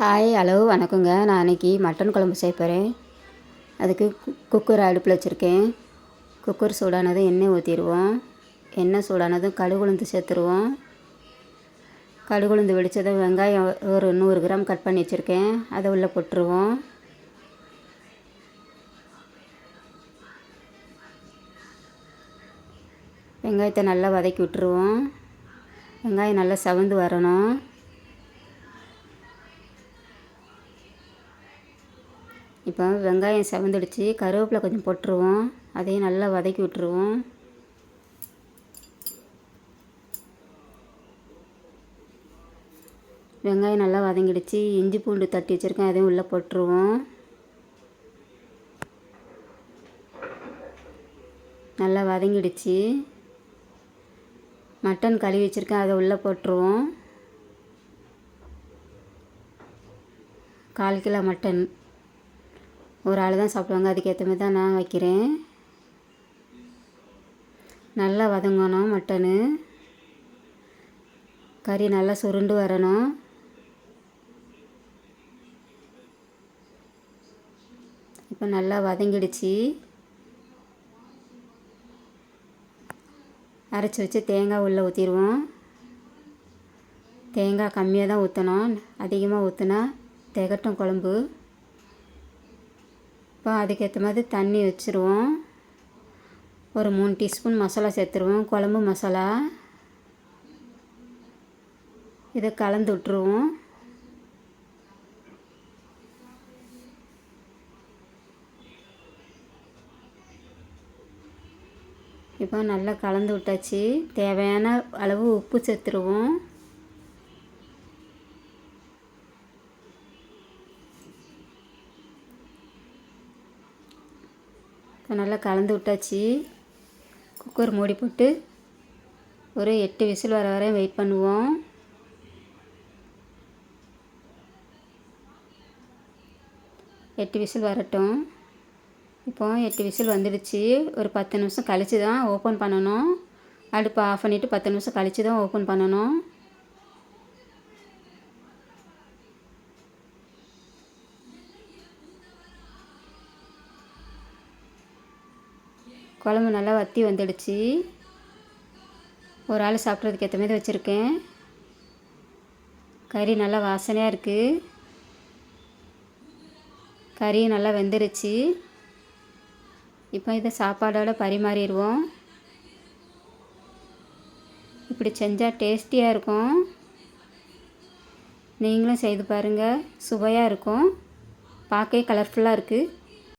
Hi hello வணக்கங்க. நான் அன்றைக்கி மட்டன் குழம்பு செய்ய போகிறேன் அதுக்கு குக்கர் அடுப்பில் வச்சுருக்கேன். குக்கர் சூடானதும் எண்ணெய் ஊற்றிடுவோம் எண்ணெய் சூடானதும் கடுகு உளுந்து சேர்த்துருவோம். கடுகு உளுந்து வெடித்ததும் வெங்காயம் ஒரு நூறு கிராம் கட் பண்ணி வச்சுருக்கேன். அதை உள்ளே போட்டுருவோம். வெங்காயத்தை நல்லா வதக்கி விட்டுருவோம். வெங்காயம் நல்லா சவந்து வரணும். இப்போ வெங்காயம் செவந்துடுச்சு கருவேப்பிலை கொஞ்சம் போட்டுருவோம். அதையும் நல்லா வதக்கி விட்டுருவோம். வெங்காயம் நல்லா வதங்கிடுச்சு. இஞ்சி பூண்டு தட்டி வச்சுருக்கேன் அதையும் உள்ளே போட்டுருவோம். நல்லா வதங்கிடுச்சு. மட்டன் கழுவி வச்சுருக்கேன் அதை உள்ளே போட்டுருவோம். கால் கிலோ மட்டன். ஒரு ஆள் தான் சாப்பிடுவாங்க. அதுக்கேற்ற மாதிரி தான் நான் வைக்கிறேன். நல்லா வதங்கணும் மட்டனு. கறி நல்லா சுருண்டு வரணும். இப்போ நல்லா வதங்கிடுச்சு. அரைச்சி வச்சு தேங்காய் உள்ளே ஊற்றிடுவோம் தேங்காய் கம்மியாக தான் ஊற்றணும் அதிகமாக ஊற்றினா திகட்டும் குழம்பு. இப்போ அதுக்கேற்ற மாதிரி தண்ணி வச்சுருவோம். ஒரு மூணு டீஸ்பூன் மசாலா சேர்த்துருவோம். குழம்பு மசாலா. இதை கலந்து விட்ருவோம் இப்போ நல்லா கலந்து விட்டாச்சு. தேவையான அளவு உப்பு சேர்த்துருவோம். நல்லா கலந்து விட்டாச்சு. குக்கர் மூடி போட்டு ஒரு எட்டு விசில் வர வரையும் வெயிட் பண்ணுவோம். எட்டு விசில் வரட்டும். இப்போ எட்டு விசில் வந்துடுச்சு. ஒரு பத்து நிமிஷம் கழித்து தான் ஓப்பன் பண்ணணும். அடுப்பை ஆஃப் பண்ணிவிட்டு பத்து நிமிஷம் கழித்து தான் ஓப்பன் பண்ணணும். குழம்பு நல்லா வற்றி வந்துடுச்சு. ஒரு ஆள் சாப்பிட்றதுக்கு ஏற்ற மாதிரி வச்சுருக்கேன். கறி நல்லா வாசனையாக இருக்குது கறியும் நல்லா வெந்துருச்சு. இப்போ இதை சாப்பாடோட பரிமாறிடுவோம். இப்படி செஞ்சால் டேஸ்டியாக இருக்கும். நீங்களும் செய்து பாருங்கள் சுவையாக இருக்கும். பார்க்கவே கலர்ஃபுல்லாக இருக்குது